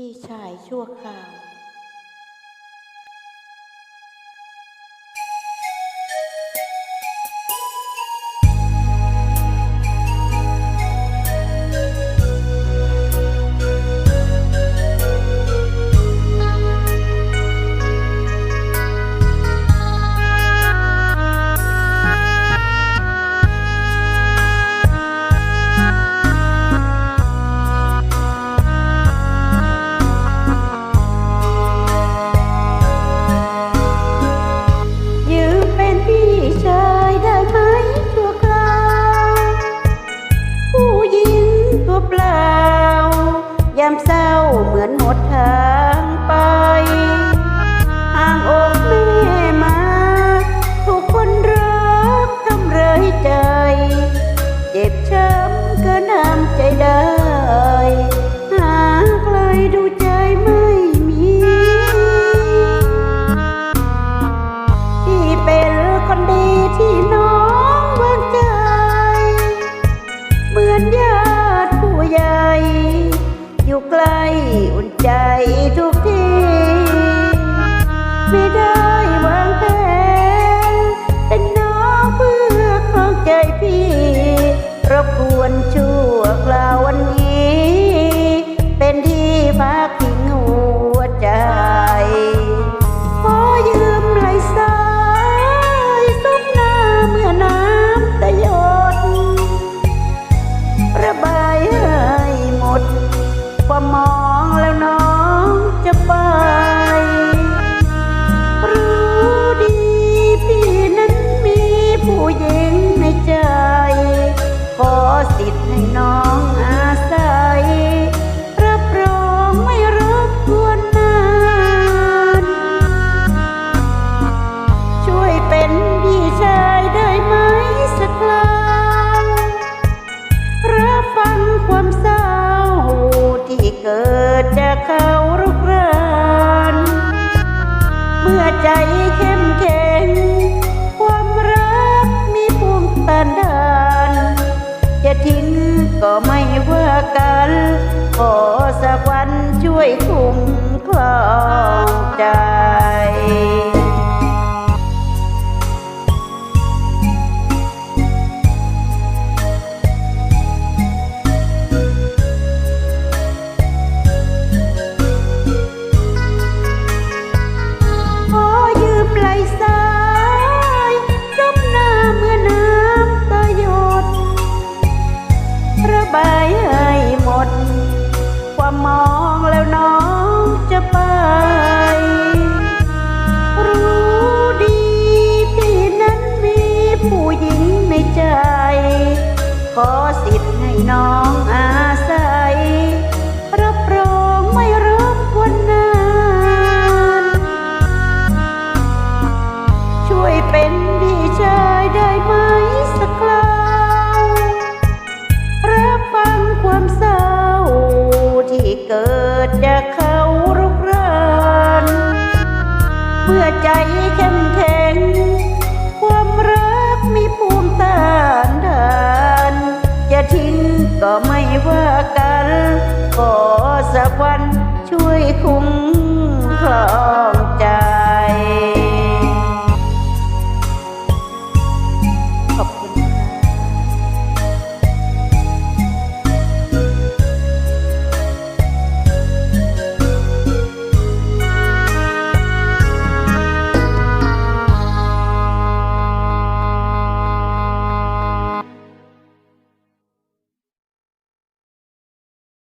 พี่ชายชั่วคราว เหมือนหมดทางไป ห่างอกแม่มาถูกคนรักทำร้ายใจ เจ็บช้ำกินห้ามใจได้ หาใครดูใจไม่มีพี่เป็นคนดีที่น้องวางใจ เหมือนญาติผู้ใหญ่อยู่ใกล ใจทุกทีไม่ได้วางแผนเป็นน้องเพื่อครองใจพี่รบกวนชั่วคราววันนี้ เป็นที่พักพิงหัวใจขอยืมไหลสายซุบหน้าเมื่อน้ำตะยดระบายให้หมดความมอง เขารุกรานเมื่อใจเข้มแข็ง ความรักมีภูมิต้านทาน จะทิ้งก็ไม่ว่ากันขอสักวันช่วยคุ้มครองใจ ใจเข้มแข็ง ความรักมีภูมิต้านทาน จะทิ้งก็ไม่ว่ากัน ขอสักวันช่วยคุ้มครองใจ